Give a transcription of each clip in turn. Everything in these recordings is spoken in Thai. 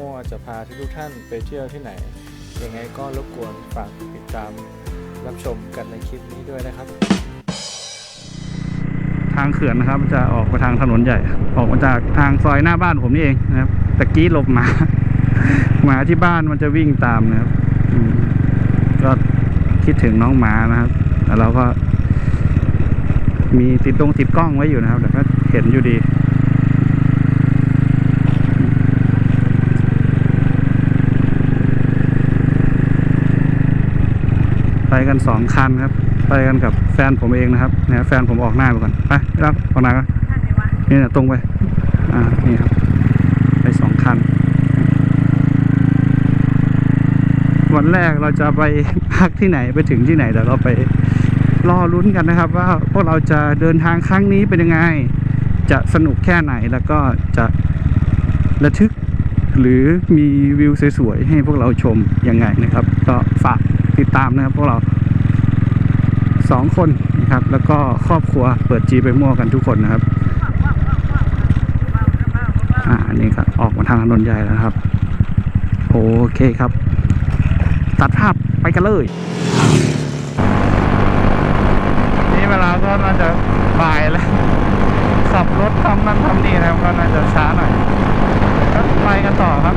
มั่วจะพาทุกท่านไปเที่ยวที่ไหน ยังไงก็รบกวนฝากติดตามรับชมกันในคลิปนี้ด้วยนะครับ ทางเขื่อนนะครับ จะออกไปทางถนนใหญ่ ออกมาจากทางซอยหน้าบ้านผมนี่เองนะครับตะกี้หลบหมาหมาที่บ้านมันจะวิ่งตามนะครับก็คิดถึงน้องหมานะครับแต่เราก็ มีติดตรงติดกล้องไว้อยู่นะครับแต่ก็เห็นอยู่ดี ไปกันสองคันครับ ไปกันกับแฟนผมเองนะครับเนี่ยแฟนผมออกหน้าไปก่อนไปรับออกหน้ากันนี่เนี่ยตรงไปอ่านี่ครับ ไปสองคัน วันแรกเราจะไปพักที่ไหนไปถึงที่ไหนเดี๋ยวเราไปรอลุ้นกันนะครับ ว่าพวกเราจะเดินทางครั้งนี้เป็นยังไง จะสนุกแค่ไหนแล้วก็จะระทึกหรือมีวิวสวยๆให้พวกเราชมยังไงนะครับ ก็ฝาก ติดตามนะครับ พวกเราสองคนนะครับ แล้วก็ครอบครัวเปิดจีไปมั่วกันทุกคนนะครับอ่าอันนี้ครับออกมาทางถนนใหญ่แล้วครับ โอเคครับ ตัดภาพไปกันเลย นี่เวลาก็น่าจะบ่ายแล้วขับรถทำนั่นทำนี่นะครับก็น่าจะช้าหน่อยก็ไปกันต่อครับ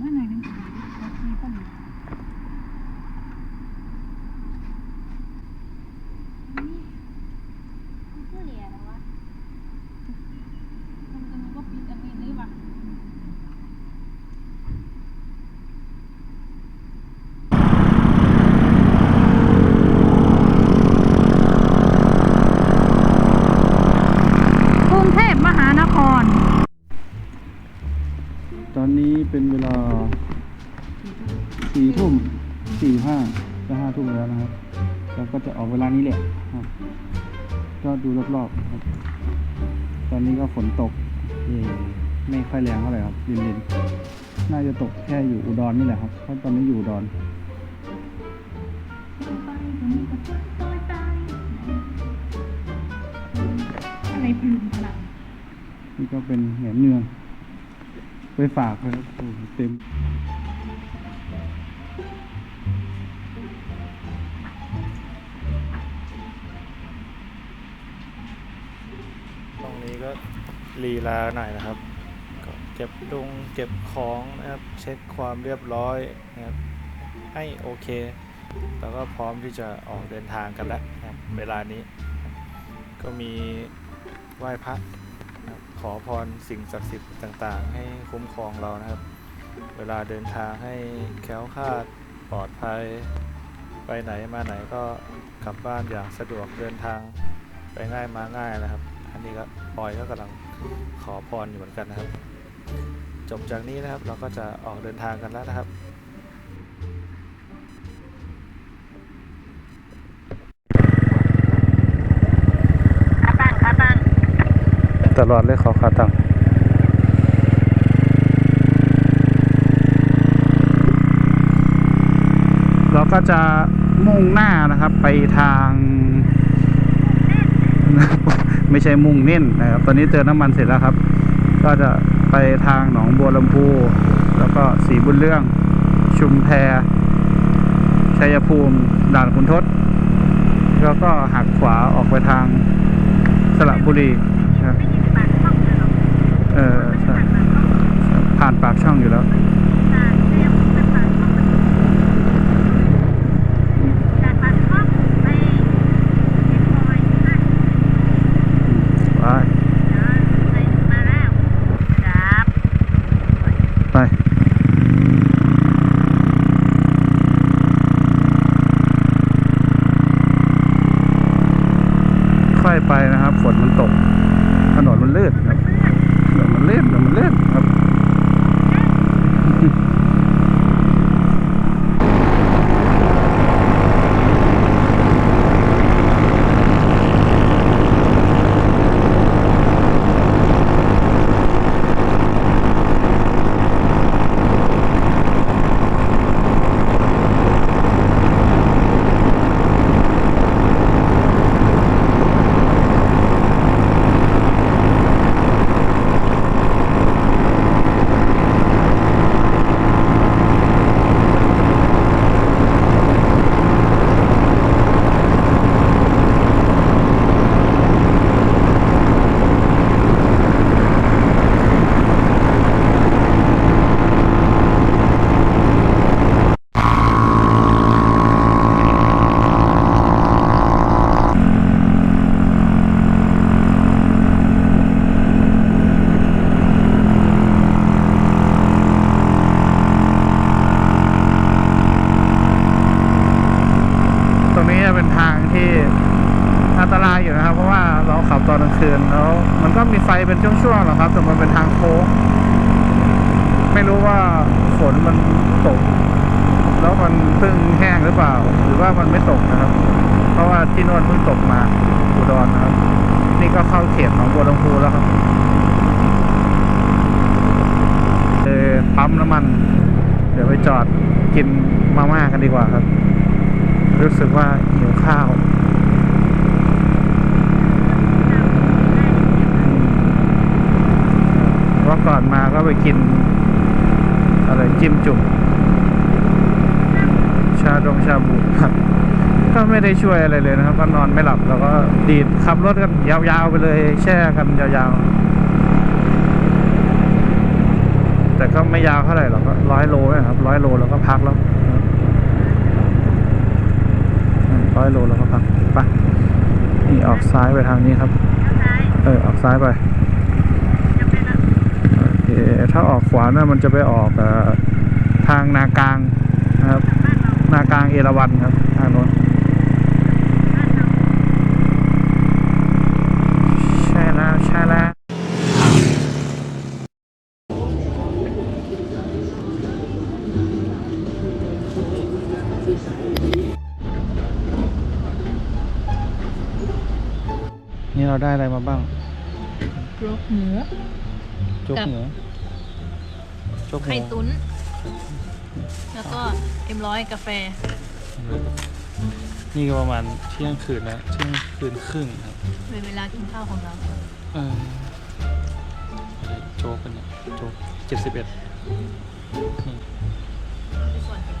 Aman öyle. เป็นเวลาสี่ทุ่มสี่ห้าจะห้าทุ่มแล้วนะครับเราก็จะออกเวลานี้แหละครับ ก็ดูรอบๆครับตอนนี้ก็ฝนตกเอ่อไม่ค่อยแรงเท่าไหร่ครับลินๆน่าจะตกแค่อยู่อุดรนี่แหละครับเพราะตอนนี้อยู่อุดรอะไรพลุงพลังนี่ก็เป็นแหนมเนือง ไปฝากเลยครับเต็มตรงนี้ก็ลีลาหน่อยนะครับก็เก็บดุงเก็บของนะครับเช็คความเรียบร้อยนะครับให้โอเค แล้วก็พร้อมที่จะออกเดินทางกันแล้วนะครับเวลานี้ ก็มีไหว้พระ ขอพรสิ่งศักดิ์สิทธิ์ต่างๆ ให้คุ้มครองเรานะครับ เวลาเดินทางให้แคล้วคลาดปลอดภัย ไปไหนมาไหนก็กลับบ้านอย่างสะดวกเดินทางไปง่ายมาง่ายนะครับ อันนี้ก็ปอยก็กำลังขอพรอยู่เหมือนกันนะครับ จบจากนี้นะครับเราก็จะออกเดินทางกันแล้วนะครับ ตลอดเลยขอคาตังเราก็จะมุ่งหน้านะครับไปทาง ไม่ใช่มุ่งเน้นนะครับ ตอนนี้เติมน้ำมันเสร็จแล้วครับ ก็จะไปทางหนองบัวลำพู แล้วก็สีบุญเรื่อง ชุมแพชัยภูมิ ด่านขุนทดแล้วก็หักขวาออกไปทางสระบุรี เออใช่ผ่านปากช่องอยู่แล้วค่อยไปนะครับ ฝนมันตก ถนนมันลื่นครับ ถนนมันลื่นถนนมันลื่นครับ จะเป็นทางที่อันตรายอยู่นะครับ เพราะว่าเราขับตอนกลางคืนแล้ว มันก็มีไฟเป็นช่วงๆหรอกครับ แต่มันเป็นทางโค้งไม่รู้ว่าฝนมันตก แล้วมันเพิ่งแห้งหรือเปล่า หรือว่ามันไม่ตกนะครับ เพราะว่าที่นวนเพิ่งตกมาอุดรนะครับ นี่ก็เข้าเขตหนองบัวลำพูแล้วครับเออปั๊มน้ำมัน เดี๋ยวไปจอดกินมาม่ากันดีกว่าครับ รู้สึกว่าหิวข้าวว่าก่อนมาก็ไปกิน อะไรจิ้มจุ่มชาดงชาบูครับก็ไม่ได้ช่วยอะไรเลยนะครับ ก็นอนไม่หลับแล้วก็ดีดขับรถกันยาวๆไปเลย แช่กันยาวๆ แต่ก็ไม่ยาวเท่าไหร่หรอกก็ร้อยโลนะครับร้อยโลแล้วก็พักแล้ว ร้อยโลแล้วก็พักไปนี่ออกซ้ายไปทางนี้ครับ เออออกซ้ายไปโอเคถ้าออกขวาน่ะมันจะไปออกเอ่อทางนากลางนะครับ นากลางเอราวัณครับ ได้อะไรมาบ้างรกหมูโจ๊กกับหมูโจ๊กหมูไข่ตุ้นแล้วก็เอ็มร้อยกาแฟ นี่ก็ประมาณเที่ยงคืนแล้วเที่ยงคืนครึ่งครับเป็นเวลากินข้าวของเราเอออะไรโจ๊กกันเนี่ยโจ๊กเจ็ดสิบเอ็ดนี่ไปก่อนช่วย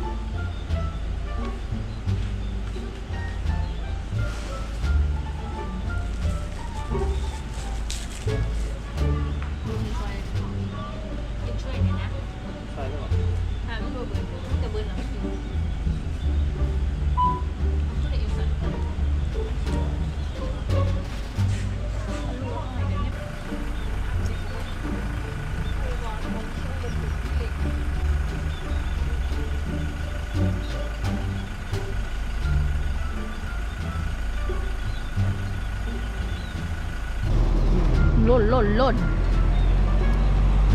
ล่นล่น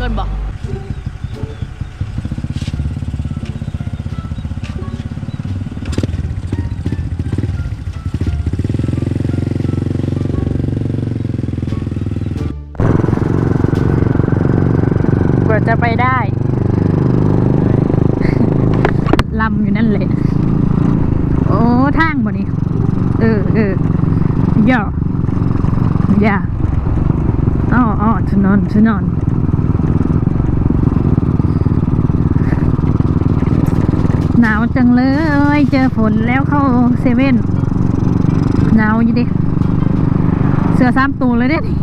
ล่นล่นบอกกว่าจะไปได้ลำอยู่นั่นเลยโอ้ทางบ่นี่เออเออย่อย่า อ๋ออ๋อถนนถนนหนาวจังเลย เจอฝนแล้วเข้าเซเว่น หนาวอยู่ดิ เสือสามตัวเลยเด้นี่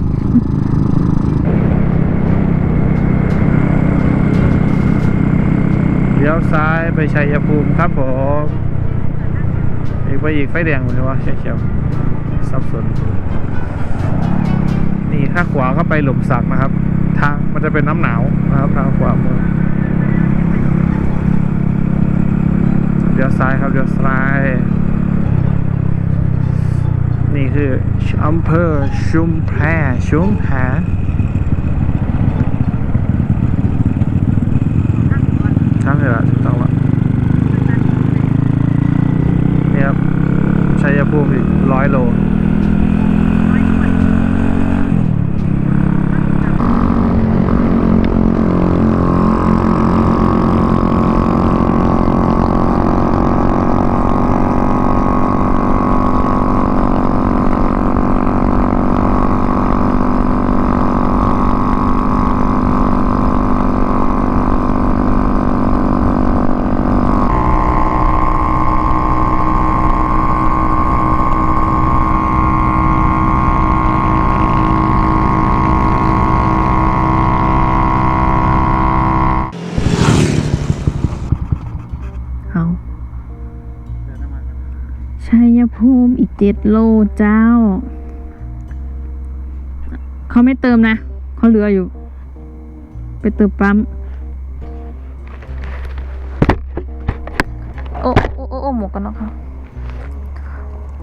เลี้ยวซ้ายไปชัยภูมิครับผม อีกไปอีกไฟแดงหมดเลยวะเขียวๆสับสนนี่ ถ้าขวาก็ไปหลุมสักนะครับ ทางมันจะเป็นน้ำหนาวนะครับ ทางขวามือเลี้ยวซ้ายครับเลี้ยวซ้าย นี่คืออำเภอชุมแพชุมแพใช่แล้วถูกต้องล้วนี่ครับชัยภูมิร้อยโล เอาชัยภูมิอีก เจ็ดโลเจ้า เขาไม่เติมนะ เขาเหลืออยู่ ไปเติมปั๊ม โอ้โอ้โอ้หมวกกันน็อกครับ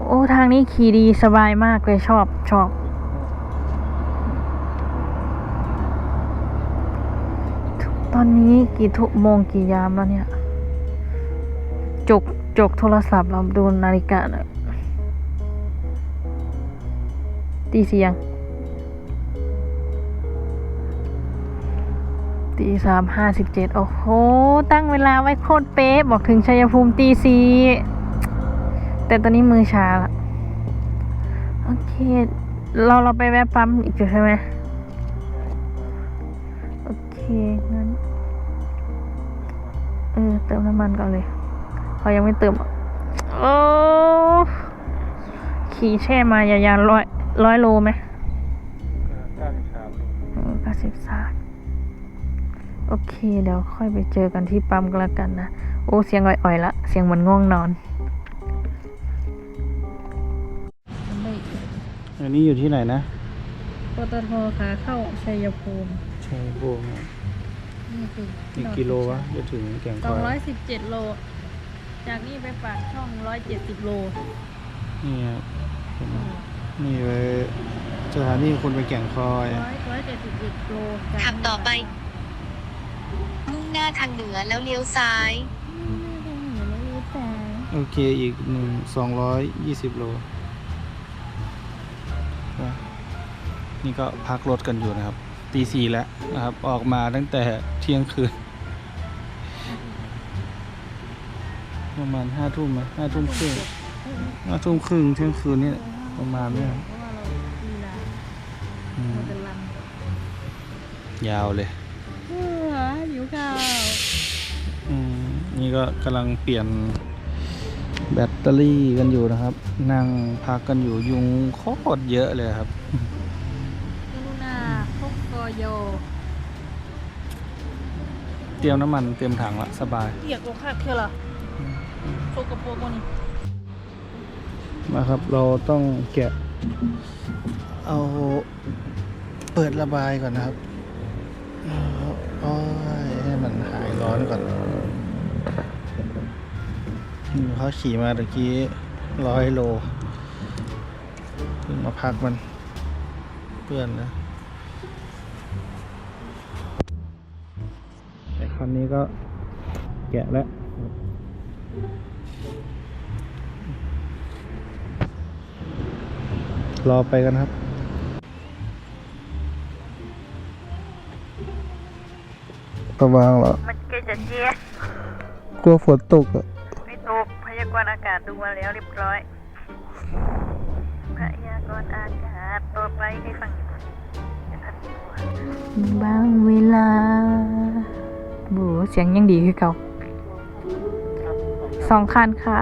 โอ้ ทางนี้ขี่ดีสบายมากเลยชอบชอบ ตอนนี้กี่ทุโมงกี่ยามแล้วเนี่ย จกจกโทรศัพท์เราดูนาฬิกาหน่อย ตีเสียง ตีสามห้าสิบเจ็ดโอ้โห ตั้งเวลาไว้โคตรเป๊ะ บอกถึงชัยภูมิตีสี่แต่ตอนนี้มือชาละ โอเค เราเราไปแวะปั๊มอีกจุดใช่ไหมโอเค งั้น เออ เติมน้ำมันก่อนเลยเขายังไม่เติม โอ้ขี่แช่มายาวๆร้อย ร้อยโลไหมเก้าสิบสามโอเค เดี๋ยวค่อยไปเจอกันที่ปั๊มก็แล้วกันนะ โอ้ เสียงอ่อยๆละ เสียงเหมือนง่วงนอน อันนี้อยู่ที่ไหนนะปตทขาเข้าชัยภูมิชัยภูมินี่คืออีกกิโลวะจะถึงแก่งสคองอร้อยยสิบเจ็ดโล จากนี่ไปปากช่องร้อยเจ็ดสิบโล นี่ครับ นี่เลยสถานีคนไปแก่งคอยร้อยร้อยเจ็ดสิบเอ็ดโลจากขับต่อไป มุ่งหน้าทางเหนือแล้วเลี้ยวซ้าย โอเคอีกหนึ่งสองร้อยยี่สิบโลนะนี่ก็พักรถกันอยู่นะครับ ตีสี่แล้วนะครับ ออกมาตั้งแต่เที่ยงคืน ประมาณห้าทุ่มไหมห้าทุ่มครึ่งห้าทุ่มครึ่งเที่ยงคืนนี่ ประมาณเนี้ยเพราะว่าเราลีลาอืมเราจะลันยาวเลย เออหิวข้าวอืมนี่ก็กำลังเปลี่ยนแบตเตอรี่กันอยู่นะครับ นั่งพักกันอยู่ยุงโคตรเยอะเลยครับ กรุณาพกกโยเตรียมน้ำมันเตรียมถังละสบายเกียกโอคาเคือเหรอโชกระโปรงวัน นี้มาครับ เราต้องแกะ เอาเปิดระบายก่อนนะครับโอ้ยให้มันหายร้อนก่อนอืมเขาขี่มาตะกี้ร้อยโลเพิ่งมาพักมัน เพื่อนนะแต่คันนี้ก็แกะแล้ว รอไปกันครับระวังเหรอ มันเกจะเจี๊ยกลัวฝนตกอะ ไม่ตกพยากรณ์อากาศดูมาแล้วเรียบร้อย พยากรณ์อากาศต่อไปให้ฟังบางเวลาบูเสียงยังดีคือเก่าสองคันค่ะ